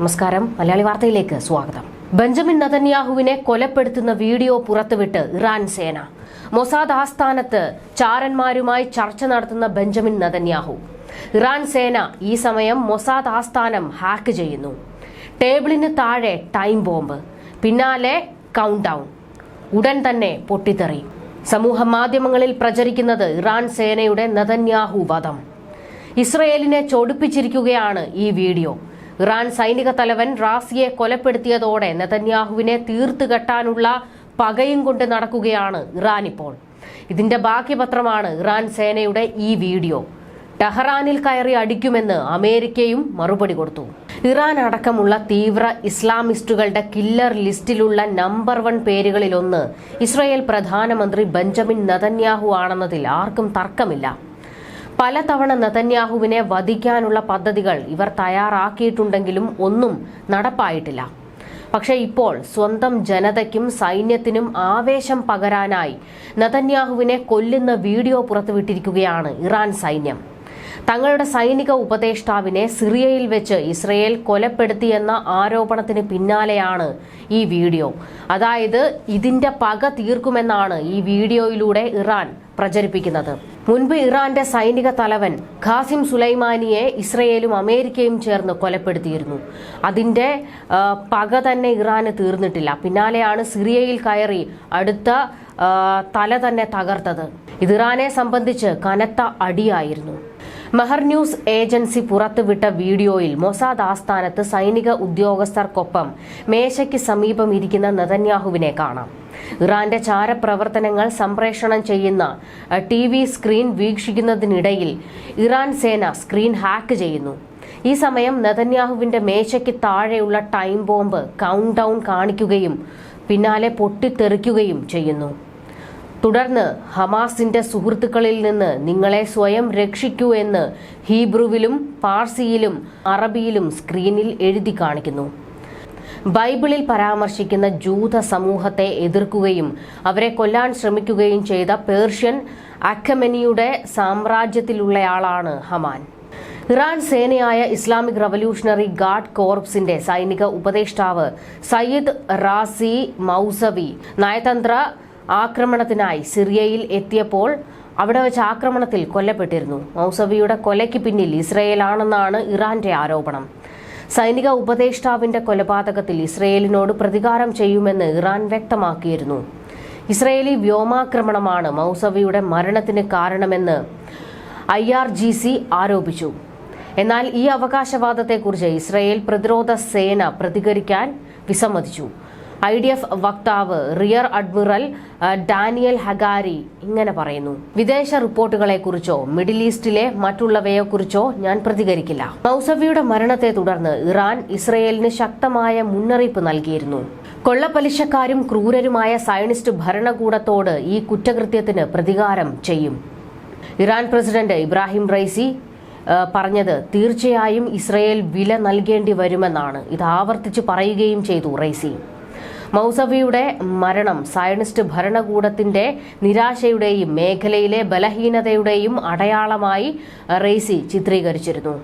നമസ്കാരം. മലയാളി വാർത്തയിലേക്ക് സ്വാഗതം. ബെഞ്ചമിൻ നതന്യാഹുവിനെ കൊലപ്പെടുത്തുന്ന വീഡിയോ പുറത്തുവിട്ട് ഇറാൻ സേന. മൊസാദ് ആസ്ഥാനത്ത് ചാരന്മാരുമായി ചർച്ച നടത്തുന്ന ബെഞ്ചമിൻ നതന്യാഹു ഇറാൻ സേന ഈ സമയം മൊസാദ് ആസ്ഥാനം ഹാക്ക് ചെയ്യുന്നു. ടേബിളിന് താഴെ ടൈം ബോംബ്. പിന്നാലെ കൗണ്ട് ഡൗൺ ഉടൻ തന്നെ പൊട്ടിത്തെറി. സമൂഹ മാധ്യമങ്ങളിൽ പ്രചരിക്കുന്നത് ഇറാൻ സേനയുടെ നതന്യാഹു വധം. ഇസ്രയേലിനെ ചൊടിപ്പിച്ചിരിക്കുകയാണ് ഈ വീഡിയോ. ഇറാൻ സൈനിക തലവൻ റാസിയെ കൊലപ്പെടുത്തിയതോടെ നെതന്യാഹുവിനെ തീർത്തു കെട്ടാനുള്ള പകയും കൊണ്ട് നടക്കുകയാണ് ഇറാൻ ഇപ്പോൾ. ഇതിന്റെ ബാക്കിപത്രമാണ് ഇറാൻ സേനയുടെ ഈ വീഡിയോ. ടെഹ്റാനിൽ കയറി അടിക്കുമെന്ന് അമേരിക്കയും മറുപടി കൊടുത്തു. ഇറാൻ അടക്കമുള്ള തീവ്ര ഇസ്ലാമിസ്റ്റുകളുടെ കില്ലർ ലിസ്റ്റിലുള്ള നമ്പർ വൺ പേരുകളിലൊന്ന് ഇസ്രയേൽ പ്രധാനമന്ത്രി ബെഞ്ചമിൻ നതന്യാഹു ആണെന്നതിൽ ആർക്കും തർക്കമില്ല. പലതവണ നതന്യാഹുവിനെ വധിക്കാനുള്ള പദ്ധതികൾ ഇവർ തയ്യാറാക്കിയിട്ടുണ്ടെങ്കിലും ഒന്നും നടപ്പായിട്ടില്ല. പക്ഷെ ഇപ്പോൾ സ്വന്തം ജനതയ്ക്കും സൈന്യത്തിനും ആവേശം പകരാനായി നതന്യാഹുവിനെ കൊല്ലുന്ന വീഡിയോ പുറത്തുവിട്ടിരിക്കുകയാണ് ഇറാൻ സൈന്യം. തങ്ങളുടെ സൈനിക ഉപദേഷ്ടാവിനെ സിറിയയിൽ വെച്ച് ഇസ്രയേൽ കൊലപ്പെടുത്തിയെന്ന ആരോപണത്തിന് പിന്നാലെയാണ് ഈ വീഡിയോ. അതായത് ഇതിന്റെ പക തീർക്കുമെന്നാണ് ഈ വീഡിയോയിലൂടെ ഇറാൻ പ്രചരിപ്പിക്കുന്നത്. മുൻപ് ഇറാന്റെ സൈനിക തലവൻ ഖാസിം സുലൈമാനിയെ ഇസ്രയേലും അമേരിക്കയും ചേർന്ന് കൊലപ്പെടുത്തിയിരുന്നു. അതിന്റെ പക തന്നെ ഇറാന് തീർന്നിട്ടില്ല. പിന്നാലെയാണ് സിറിയയിൽ കയറി അടുത്ത തല തന്നെ തകർത്തത്. ഇത് ഇറാനെ സംബന്ധിച്ച് കനത്ത അടിയായിരുന്നു. മെഹർ ന്യൂസ് ഏജൻസി പുറത്തുവിട്ട വീഡിയോയിൽ മൊസാദ് ആസ്ഥാനത്ത് സൈനിക ഉദ്യോഗസ്ഥർക്കൊപ്പം മേശയ്ക്ക് സമീപം ഇരിക്കുന്ന നെതന്യാഹുവിനെ കാണാം. ഇറാന്റെ ചാരപ്രവർത്തനങ്ങൾ സംപ്രേഷണം ചെയ്യുന്ന ടി വി സ്ക്രീൻ വീക്ഷിക്കുന്നതിനിടയിൽ ഇറാൻ സേന സ്ക്രീൻ ഹാക്ക് ചെയ്യുന്നു. ഈ സമയം നെതന്യാഹുവിന്റെ മേശയ്ക്ക് താഴെയുള്ള ടൈം ബോംബ് കൗണ്ട് ഡൗൺ കാണിക്കുകയും പിന്നാലെ പൊട്ടിത്തെറിക്കുകയും ചെയ്യുന്നു. തുടർന്ന് ഹമാസിന്റെ സുഹൃത്തുക്കളിൽ നിന്ന് നിങ്ങളെ സ്വയം രക്ഷിക്കൂ എന്ന് ഹീബ്രുവിലും പാർസിയിലും അറബിയിലും സ്ക്രീനിൽ എഴുതി കാണിക്കുന്നു. ബൈബിളിൽ പരാമർശിക്കുന്ന ജൂത സമൂഹത്തെ എതിർക്കുകയും അവരെ കൊല്ലാൻ ശ്രമിക്കുകയും ചെയ്ത പേർഷ്യൻ അഖമനിയുടെ സാമ്രാജ്യത്തിലുള്ളയാളാണ് ഹമാൻ. ഇറാൻ സേനയായ ഇസ്ലാമിക് റവല്യൂഷണറി ഗാർഡ് കോർപ്സിന്റെ സൈനിക ഉപദേഷ്ടാവ് സയ്യിദ് റാസി മൗസവി നയതന്ത്ര ആക്രമണത്തിനായി സിറിയയിൽ എത്തിയപ്പോൾ അവിടെ വെച്ച് ആക്രമണത്തിൽ കൊല്ലപ്പെട്ടിരുന്നു. മൗസവിയുടെ കൊലയ്ക്ക് പിന്നിൽ ഇസ്രയേലാണെന്നാണ് ഇറാന്റെ ആരോപണം. സൈനിക ഉപദേഷ്ടാവിന്റെ കൊലപാതകത്തിൽ ഇസ്രയേലിനോട് പ്രതികാരം ചെയ്യുമെന്ന് ഇറാൻ വ്യക്തമാക്കിയിരുന്നു. ഇസ്രയേലി വ്യോമാക്രമണമാണ് മൗസവിയുടെ മരണത്തിന് കാരണമെന്ന് ഐ ആർ ജി സി ആരോപിച്ചു. എന്നാൽ ഈ അവകാശവാദത്തെക്കുറിച്ച് ഇസ്രയേൽ പ്രതിരോധ സേന പ്രതികരിക്കാൻ വിസമ്മതിച്ചു. ഐ ഡി എഫ് വക്താവ് റിയർ അഡ്മിറൽ ഡാനിയൽ ഹഗാരി ഇങ്ങനെ പറയുന്നു. വിദേശ റിപ്പോർട്ടുകളെക്കുറിച്ചോ മിഡിൽ ഈസ്റ്റിലെ മറ്റുള്ളവയെക്കുറിച്ചോ ഞാൻ പ്രതികരിക്കില്ല. മൗസവിയുടെ മരണത്തെ തുടർന്ന് ഇറാൻ ഇസ്രയേലിന് ശക്തമായ മുന്നറിയിപ്പ് നൽകിയിരുന്നു. കൊള്ളപ്പലിശക്കാരും ക്രൂരരുമായ സയനിസ്റ്റ് ഭരണകൂടത്തോട് ഈ കുറ്റകൃത്യത്തിന് പ്രതികാരം ചെയ്യും. ഇറാൻ പ്രസിഡന്റ് ഇബ്രാഹിം റൈസി പറഞ്ഞത് തീർച്ചയായും ഇസ്രയേൽ വില നൽകേണ്ടി വരുമെന്നാണ്. ഇത് ആവർത്തിച്ച് പറയുകയും ചെയ്തു റൈസി. മൗസവിയുടെ മരണം സയണിസ്റ്റ് ഭരണകൂടത്തിന്റെ നിരാശയുടെയും മേഖലയിലെ ബലഹീനതയുടെയും അടയാളമായി റെയ്സി ചിത്രീകരിച്ചിരുന്നു.